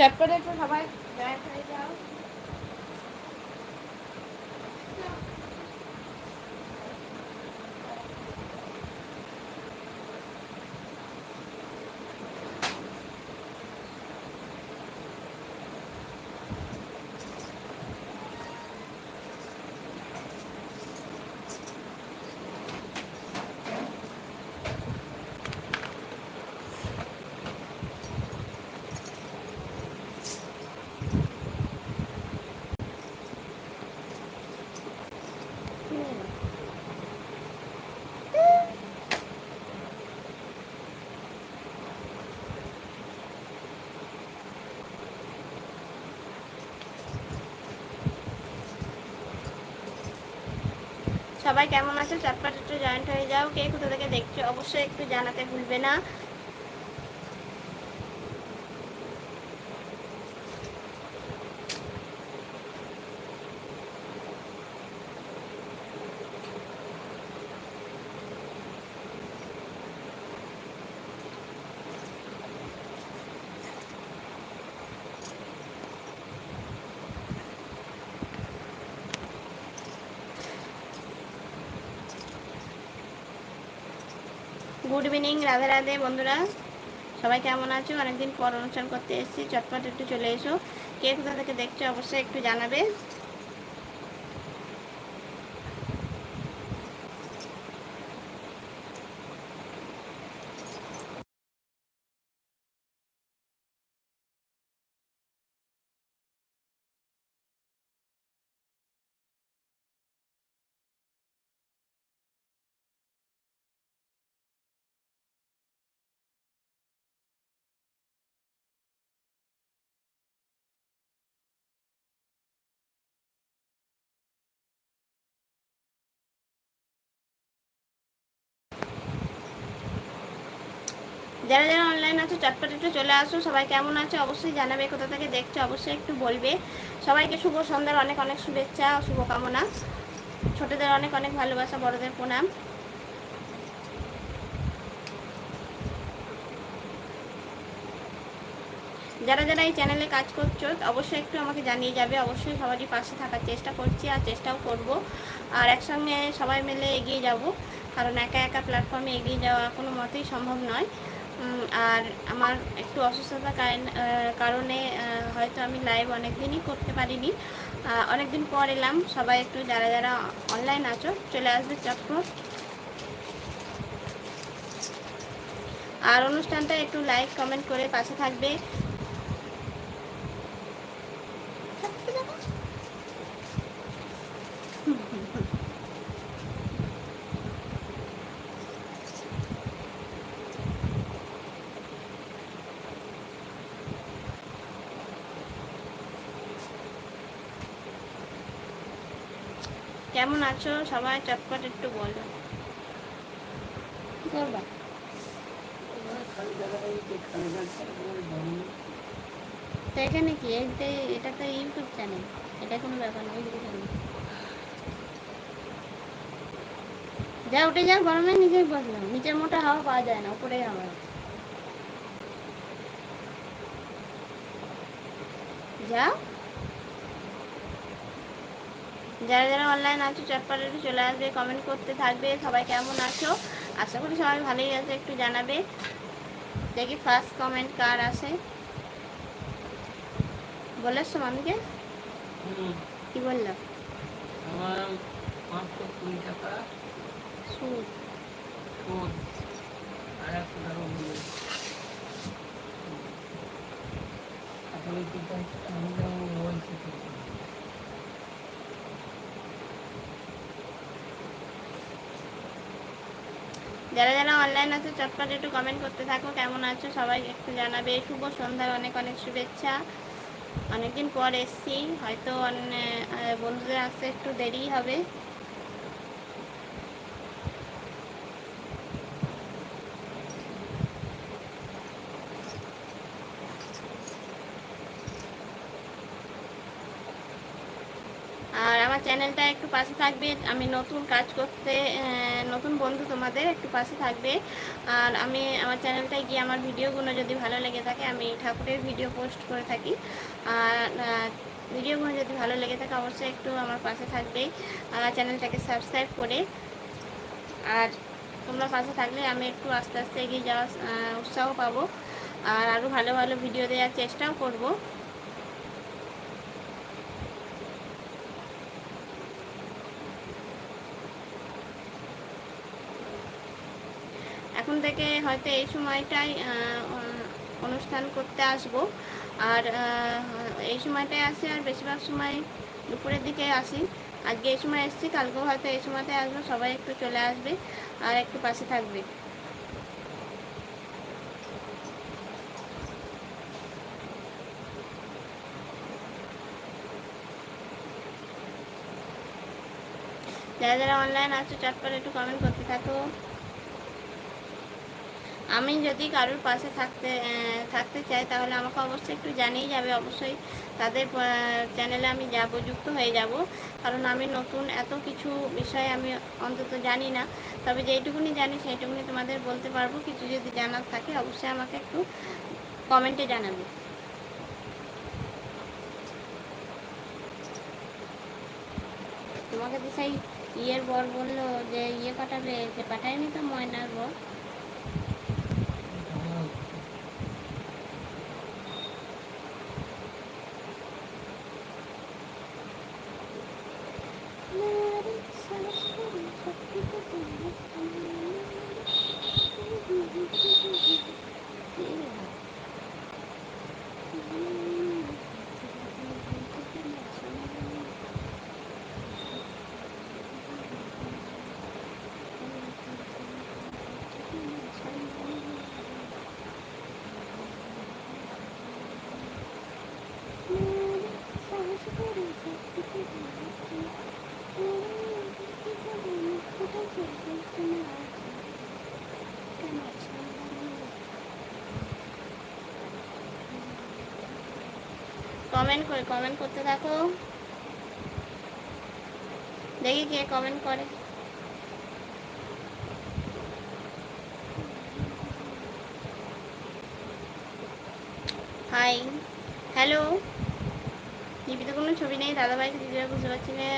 চটপটে একটু সবাই সবাই কেমন আছে? চটপট একটু জয়েন্ট হয়ে যাও। কে কোথা থেকে দেখছ অবশ্যই একটু জানাতে ভুলবে না। গুড ইভিনিং রাধে রাধে বন্ধুরা। সবাই কেমন আছো? অনেকদিন পর অনুষ্ঠান করতে এসেছি। চটপট একটু চলে এসো। কে কোথা থেকে দেখছ অবশ্যই একটু জানাবে। যারা যারা অনলাইন আছো, চটপট একটু চলে আসো। সবাই কেমন আছে? অবশ্যই জানাবে, কোথা থেকে দেখছ? অবশ্যই একটু বলবে। সবাইকে শুভ সন্ধ্যার অনেক অনেক শুভেচ্ছা ও শুভকামনা। ছোটদের অনেক অনেক ভালোবাসা, বড়দের প্রণাম। যারা যারা এই চ্যানেলে কাজ করছ, অবশ্যই একটু আমাকে জানিয়ে যাবে। অবশ্যই সবারই পাশে থাকার চেষ্টা করছি আর চেষ্টাও করব। আর একসঙ্গে সবাই মিলে এগিয়ে যাব। কারণ একা একা প্ল্যাটফর্মে এগিয়ে যাওয়া কোনো মতেই সম্ভব নয়। আর আমার একটু অসুস্থতা কারণ- হয়তো আমি লাইভ অনেকদিনই করতে পারিনি। অনেক দিন পর এলাম, সবাই একটু যারা যারা অনলাইন আছো, চলে আসবে চটপট। আর অনুষ্ঠানটা একটু লাইক কমেন্ট করে পাশে থাকবে। কেমন আছো? সবাই চটপট একটু বলো। এখানে কি? এটা তো ইউটিউব চ্যানেল। এটা কোনো ব্যাপার ওইদিকে যাও। যা উঠে যা গরমে নিচে বসলাম। নিচের মোটা হাওয়া পাওয়া যায় না উপরে হাওয়া। যাও। যারা যারা অনলাইন আছো চটপট একটু চলে আসবে কমেন্ট করতে থাকবে সবাই কেমন আছো? আশা করি সবাই ভালোই আছে একটু জানাবে। দেখি ফার্স্ট কমেন্ট কার আসে বলেছ মামিকে? কি বলল? আমার পাঁচশো কুড়ি টাকা সুদ সুদ আর একশো টাকা মূল্য আসলে কি বলছে, আমি যেমন বলছি তো। যারা যারা অনলাইন আছে, চটপট একটু কমেন্ট করতে থাকো, কেমন আছো? সবাই একটু জানাবে। শুভ সন্ধ্যার অনেক অনেক শুভেচ্ছা। অনেকদিন পর এসছি। হয়তো অন্য বন্ধুদের আসতে একটু দেরি হবে আর আমার আমার চ্যানেলটা একটু পাশে থাকবে, আমি নতুন কাজ করতে নতুন বন্ধু তোমাদের একটু পাশে থাকবে। আর আমি আমার চ্যানেলটায় গিয়ে আমার ভিডিওগুলো যদি ভালো লেগে থাকে, আমি ঠাকুরের ভিডিও পোস্ট করে থাকি। আর ভিডিওগুলো যদি ভালো লেগে থাকে, অবশ্যই একটু আমার পাশে থাকবে। আমার চ্যানেলটাকে সাবস্ক্রাইব করে। আর তোমরা পাশে থাকলে আমি একটু আস্তে আস্তে এগিয়ে যাওয়ার উৎসাহ পাবো। আর আরও ভালো ভালো ভিডিও দেওয়ার চেষ্টাও করব এখন থেকে হয়তো এই সময়টাই অনুষ্ঠান করতে আসব। আর এই সময়টায় আসি আর বেশিরভাগ সময় দুপুরের দিকে আসি। আজকে এই সময় এসেছি, কালকেও হয়তো এই সময়তে আসব, সবাই একটু চলে আসবে আর একটু পাশে থাকবে। যারা যারা অনলাইন আছো, চটপট একটু কমেন্ট করতে থাকো। আমি যদি কারোর পাশে থাকতে থাকতে চাই, তাহলে আমাকে অবশ্যই একটু জানিয়ে যাবে। অবশ্যই তাদের চ্যানেলে আমি যাব, যুক্ত হয়ে যাব। কারণ আমি নতুন এত কিছু বিষয়ে আমি অন্তত জানি না। তবে যেইটুকুনি জানি, সেইটুকুনি তোমাদের বলতে পারব। কিছু যদি জানার থাকে, অবশ্যই আমাকে একটু কমেন্টে জানাবে। তোমাকে তো সেই ইয়ের বর বলল যে ইয়ে পাঠাবে, যে পাঠায়নি তো ময়নার বর। কমেন্ট করে কমেন্ট করতে থাকো। দেখি কে কমেন্ট করে। হাই হ্যালো টিভিতে কোনো ছবি নেই, দাদাভাইকে দিদিভাই বুঝতে পারছি না।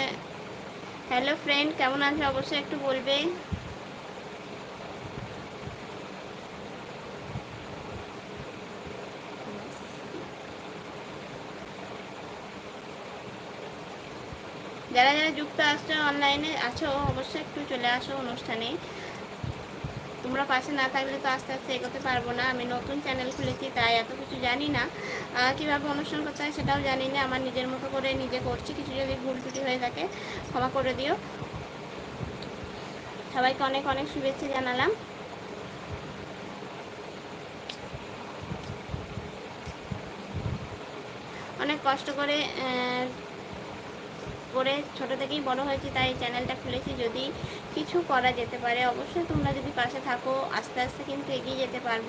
হ্যালো ফ্রেন্ড কেমন আছো? অবশ্যই একটু বলবে যারা যারা যুক্ত আসছো, অনলাইনে আছো, অবশ্যই একটু চলে আসো অনুষ্ঠানে। তোমরা পাশে না থাকলে তো আস্তে আস্তে এগোতে পারব না। আমি নতুন চ্যানেল খুলেছি, তাই এত কিছু জানি না। কীভাবে অনুষ্ঠান করতে হয় সেটাও জানি না। আমার নিজের মতো করে নিজে করছি, কিছু যদি ভুল ত্রুটি হয়ে থাকে, ক্ষমা করে দিও। সবাইকে অনেক অনেক শুভেচ্ছা জানালাম। অনেক কষ্ট করে করে ছোট থেকেই বড় হয়েছি, তাই চ্যানেলটা খুলেছি। যদি কিছু করা যেতে পারে, অবশ্যই তোমরা যদি পাশে থাকো, আস্তে আস্তে কিন্তু এগিয়ে যেতে পারব।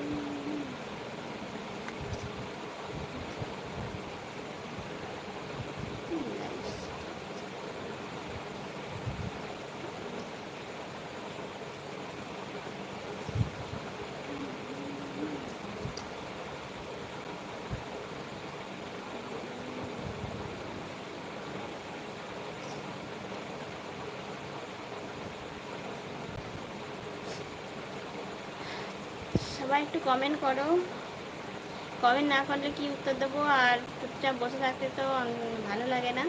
সবাই একটু কমেন্ট করো। কমেন্ট না করলে কি উত্তর দেবো? আর চুপচাপ বসে থাকতে তো ভালো লাগে না।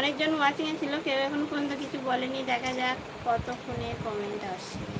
অনেকজন ওয়াচিংয়ে ছিল কেউ এখন পর্যন্ত কিছু বলেনি। দেখা যাক কতক্ষণে কমেন্ট আসে।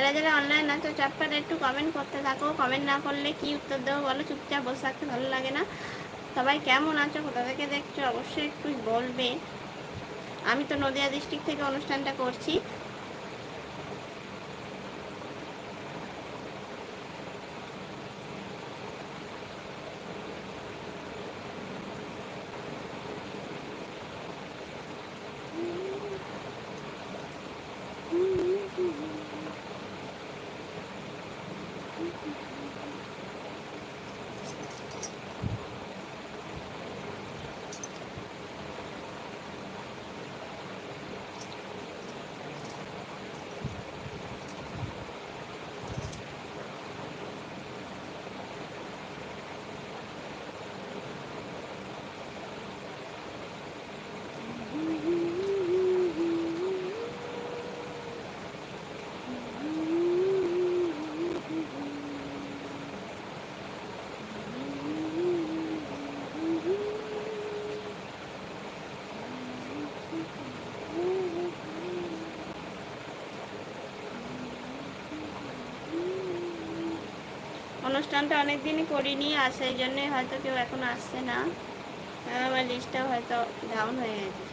যারা যারা অনলাইন আছো, চটপট একটু কমেন্ট করতে থাকো। কমেন্ট না করলে কি উত্তর দেবো বলো? চুপচাপ বসে থাকতে ভালো লাগে না। সবাই কেমন আছো? কোথা থেকে দেখছ? অবশ্যই একটু বলবে। আমি তো নদিয়া ডিস্ট্রিক্ট থেকে অনুষ্ঠানটা করছি। অনুষ্ঠানটা অনেক দিনই করিনি, আর সেই জন্যই হয়তো কেউ এখন আসছে না। আমার লিস্টটা হয়তো ডাউন হয়ে গেছে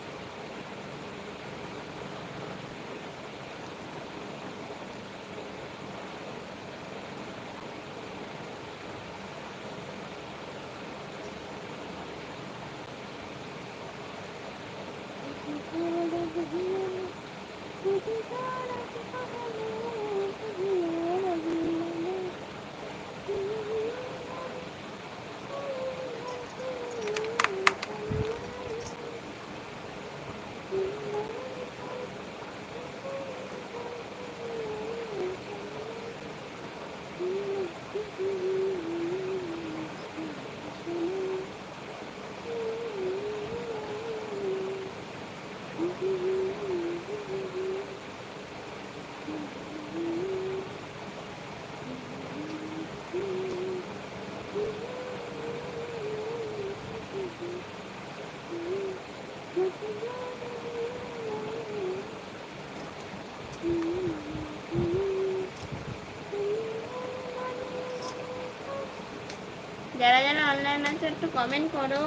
যারা যারা অনলাইন আছে একটু কমেন্ট করো।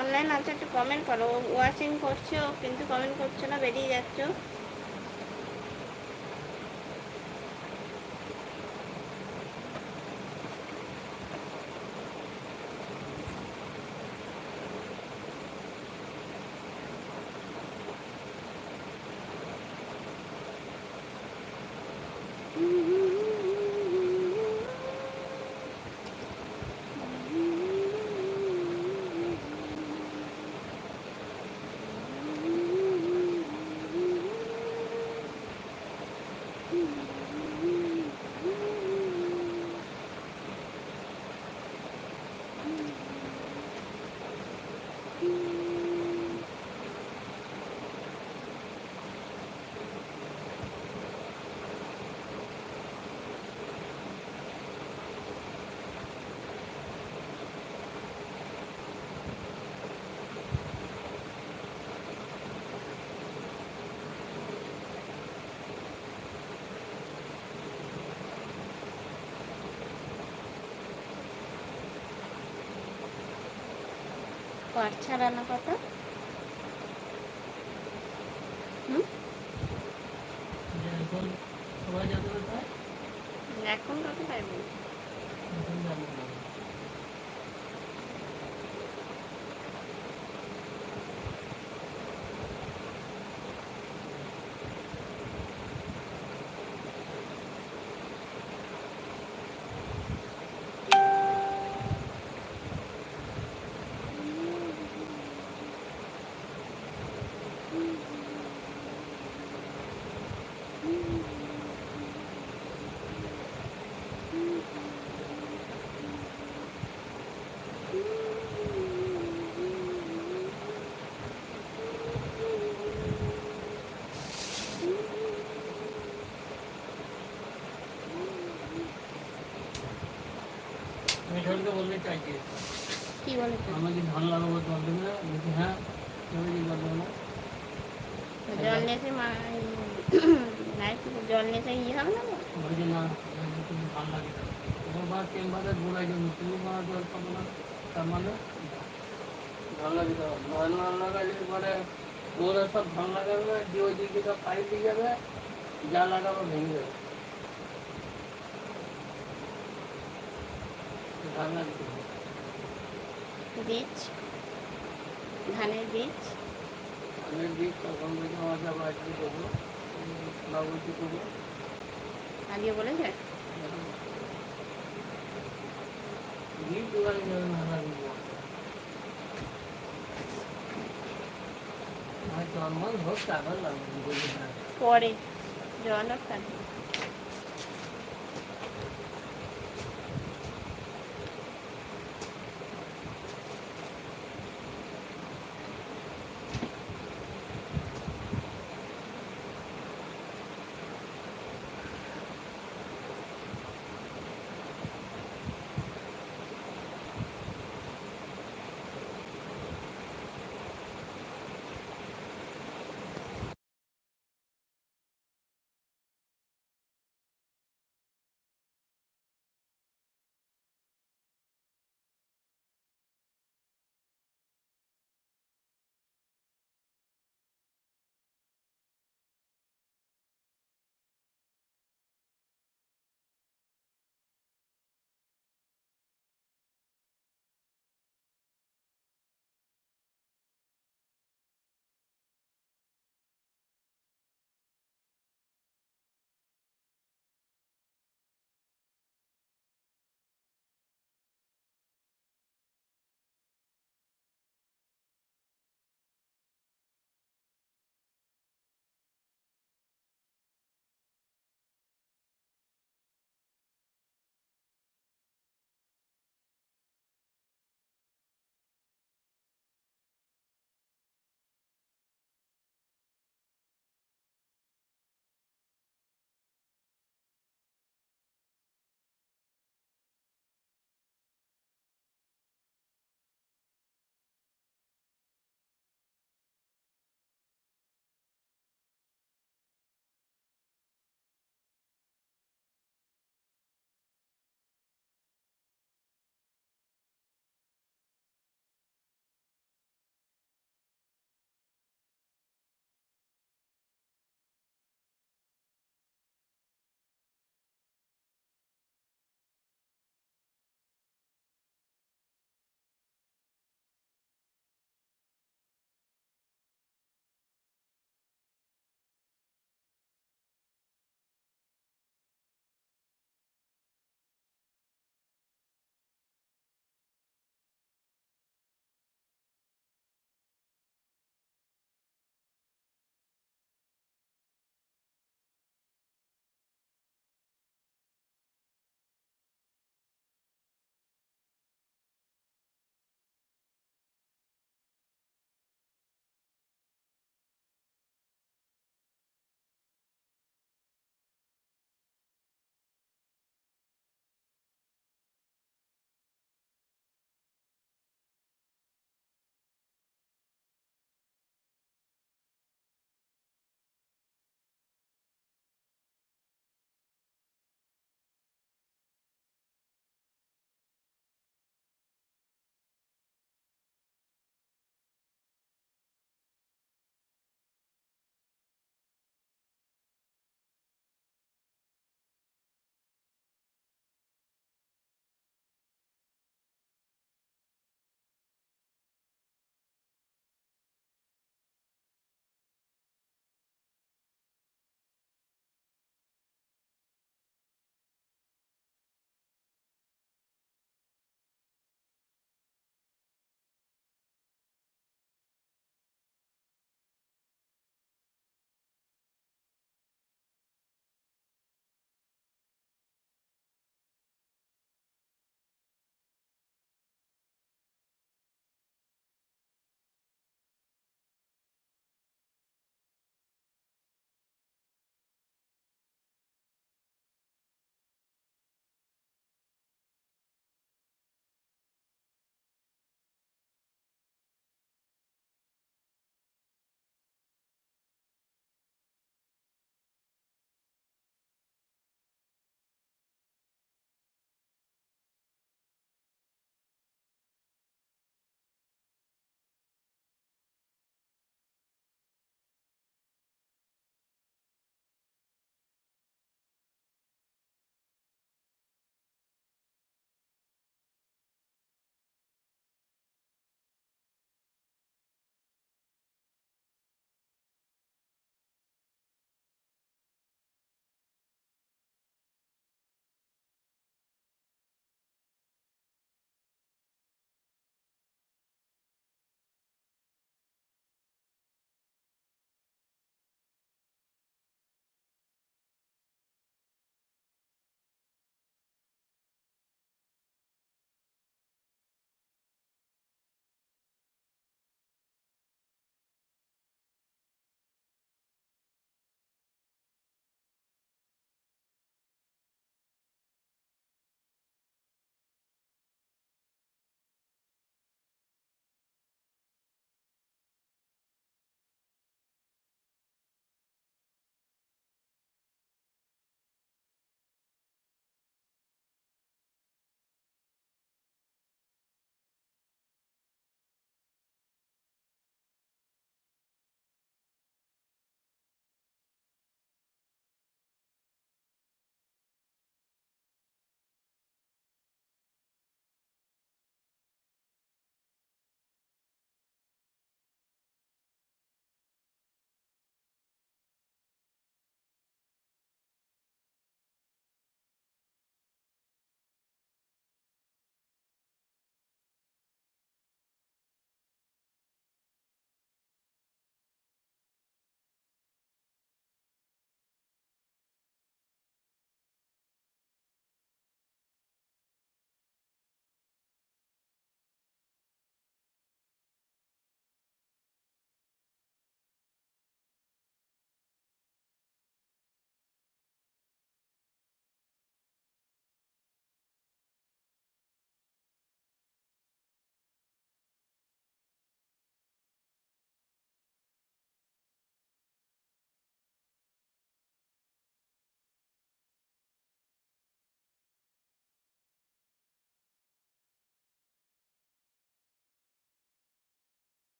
অনলাইন আছে একটু কমেন্ট করো। ওয়াচিং করছ কিন্তু কমেন্ট করছ না বেরিয়ে যাচ্ছ। পারছা রান্না কত এখন কত পারব এখন যাব না আমি ঝড়কে বলতে চাইছি কি বলে তো? আমাকে ধান লাগাবো জল দেবে না বলছি হ্যাঁ কেউ কি জল দেবে না জল নিতে মা- নাই তো জল নিতে ইয়ে হবে না গো? বলছি না আমি তুমি ধান লাগিয়ে দাও তোমার চেম্বারে বলাই জন্য তুমি মারা জল পাবো না তার মানে ধান লাগিয়ে দাও ধান না লাগালে পরে ওরা সব ধান লাগাবে দিয়ে ওই দিকে সব পাইপ দিয়ে যাবে যা লাগাবো ভেঙে যাবে বীজ ধানের বীজ। ধানের বীজ তখন থেকে আমার যাব আজকে দেবো লাগাচ্ছি করব? আগে বলেছে বীজ জোগাড় হোক লাগবে পরে জল থাকবে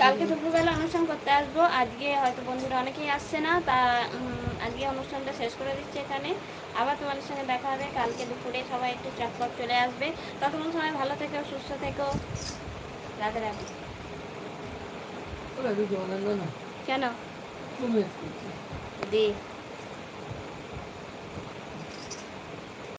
কালকে দুপুরবেলা অনুষ্ঠান করতে আসব। আজকে হয়তো বন্ধুরা অনেকেই আসছে না তা আজকে অনুষ্ঠানটা শেষ করে দিচ্ছে এখানে। আবার তোমাদের সঙ্গে দেখা হবে। কালকে দুপুরে সবাই একটু চটপট চলে আসবে। ততক্ষণ সময় ভালো থেকো সুস্থ থেকো। রাতে রাধে। কেন? দি।